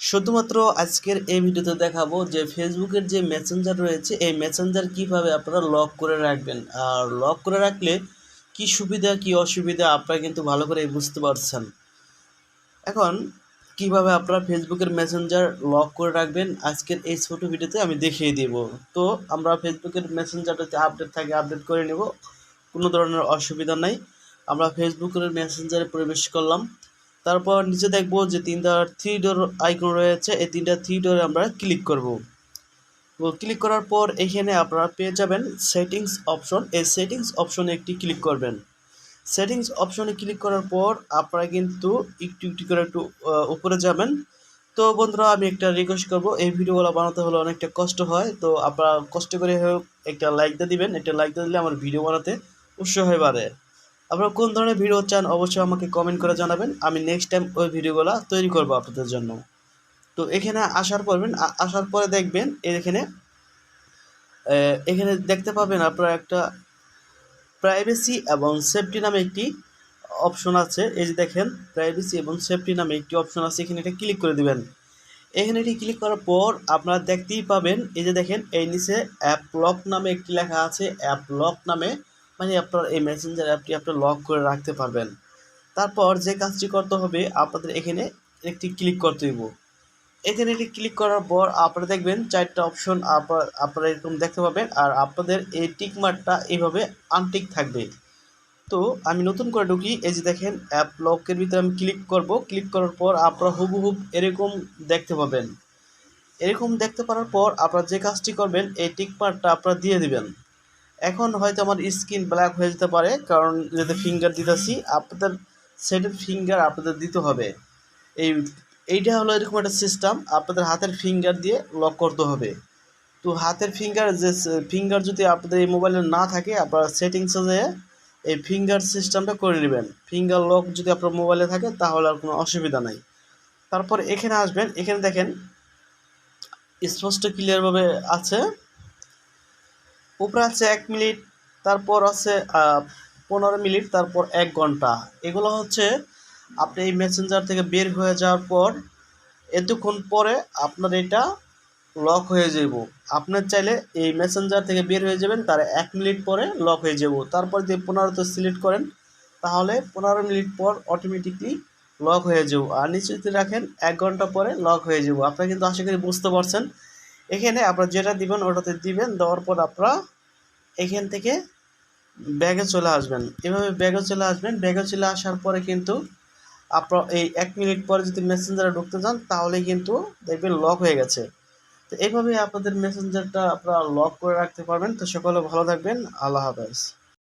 শুধুমাত্র আজকের এই ভিডিওতে দেখাবো যে ফেসবুকের যে মেসেঞ্জার রয়েছে, এই মেসেঞ্জার কীভাবে আপনারা লক করে রাখবেন আর লক করে রাখলে কি সুবিধা, কি অসুবিধা, আপনারা কিন্তু ভালো করে বুঝতে পারছেন। এখন, কীভাবে আপনারা ফেসবুকের মেসেঞ্জার লক করে রাখবেন, আজকের এই ছোট ভিডিওতে আমি দেখিয়ে দেব। তো, আমরা ফেসবুকের মেসেঞ্জারটাতে আপডেট থাকে আপডেট করে নেব। কোনো ধরনের অসুবিধা নাই। আমরা ফেসবুকের মেসেঞ্জারে প্রবেশ করলাম। তারপর নিচে দেখব যে তিনটা থ্রি ডোর আইকন রয়েছে, এই তিনটা থ্রি ডোরে আমরা ক্লিক করব। ক্লিক করার পর এখানে আপনারা পেয়ে যাবেন সেটিংস অপশন এই সেটিংস অপশনে একটি ক্লিক করবেন। সেটিংস অপশনে ক্লিক করার পর আপনারা কিন্তু একটু একটু করে একটু উপরে যাবেন। তো বন্ধুরা, আমি একটা রিকোয়েস্ট করব। এই ভিডিওগুলো বানাতে হলে অনেকটা কষ্ট হয়। তো আপনারা কষ্ট করে হোক একটা লাইক দিয়ে দিবেন। একটা লাইক দিয়ে দিলে আমার ভিডিও বানাতে উৎসাহ হয়ে বাড়ে। আপনারা কোন ধরনের ভিডিও চান অবশ্যই আমাকে কমেন্ট করে জানাবেন। আমি নেক্সট টাইম ওই ভিডিওগুলো তৈরি করব আপনাদের জন্য। তো এখানে আসার পরবেন আসার পরে দেখবেন এখানে এখানে দেখতে পাবেন আপনারা একটা প্রাইভেসি এবং সেফটি নামে একটি অপশন আছে। এই যে দেখেন প্রাইভেসি এবং সেফটি নামে একটি অপশন আছে। এখানে এটা ক্লিক করে দিবেন। এখানে এটি ক্লিক করার পর আপনারা দেখতেই পাবেন, এই যে দেখেন, এই নিচে অ্যাপ লক নামে একটি লেখা আছে। অ্যাপ লক নামে মানে আপনার এই মেসেঞ্জার অ্যাপটি আপনি লক করে রাখতে পারবেন। তারপর যে কাজটি করতে হবে, আপনাদের এখানে একটি ক্লিক করতে হইব। এখানে এটি ক্লিক করার পর আপনারা দেখবেন চারটা অপশন আপনার এরকম দেখতে পাবেন আর আপনাদের এই টিক মার্কটা এইভাবে আনটিক থাকবে। তো আমি নতুন করে ঢুকি, এই যে দেখেন অ্যাপ লকের ভিতরে আমি ক্লিক করব। ক্লিক করার পর আপনারা হুবহুব এরকম দেখতে পাবেন। এরকম দেখতে পারার পর আপনারা যে কাজটি করবেন, এই টিক মার্কটা আপনারা দিয়ে দিবেন। এখন হয়তো আমার স্ক্রিন ব্ল্যাক হয়ে যেতে পারে, কারণ যেতে ফিঙ্গার দিতেছি, আপনাদের সেটের ফিঙ্গার আপনাদের দিতে হবে। এই, এইটা হলো এরকম একটা সিস্টেম আপনাদের হাতের ফিঙ্গার দিয়ে লক করতে হবে। তো হাতের ফিঙ্গার যে ফিঙ্গার যদি আপনাদের এই মোবাইলে না থাকে, আপনারা সেটিংসে যেয়ে এই ফিঙ্গার সিস্টেমটা করে নেবেন। ফিঙ্গার লক যদি আপনার মোবাইলে থাকে, তাহলে আর কোনো অসুবিধা নাই। তারপর এখানে আসবেন, এখানে দেখেন, স্পষ্ট ক্লিয়ারভাবে আছে। উপরে আছে এক মিনিট, তারপর আছে পনেরো মিনিট, তারপর এক ঘণ্টা। এগুলো হচ্ছে আপনি এই মেসেঞ্জার থেকে বের হয়ে যাওয়ার পর, এতক্ষণ পরে আপনার এটা লক হয়ে যাব। আপনার চাইলে এই মেসেঞ্জার থেকে বের হয়ে যাবেন, তার এক মিনিট পরে লক হয়ে যাব। তারপর যদি পনেরোতে সিলেক্ট করেন, তাহলে পনেরো মিনিট পর অটোমেটিকলি লক হয়ে যাব। আর যদি রাখেন, এক ঘণ্টা পরে লক হয়ে যাব। আপনারা কিন্তু আশা করি বুঝতে পারছেন এখানে আপনারা যেটা দিবেন, ওটাতে দিবেন, দেওয়ার পর আপনারা এখান থেকে ব্যাগে চলে আসবেন। এভাবে ব্যাগে চলে আসবেন। ব্যাগে চলে আসার পরে কিন্তু আপনার এই এক মিনিট পরে যদি মেসেঞ্জারে ঢুকতে যান তাহলে কিন্তু দেখবেন লক হয়ে গেছে। তো এইভাবে আপনাদের মেসেঞ্জারটা আপনারা লক করে রাখতে পারবেন। তো সকলে ভালো থাকবেন। আল্লাহ হাফেজ।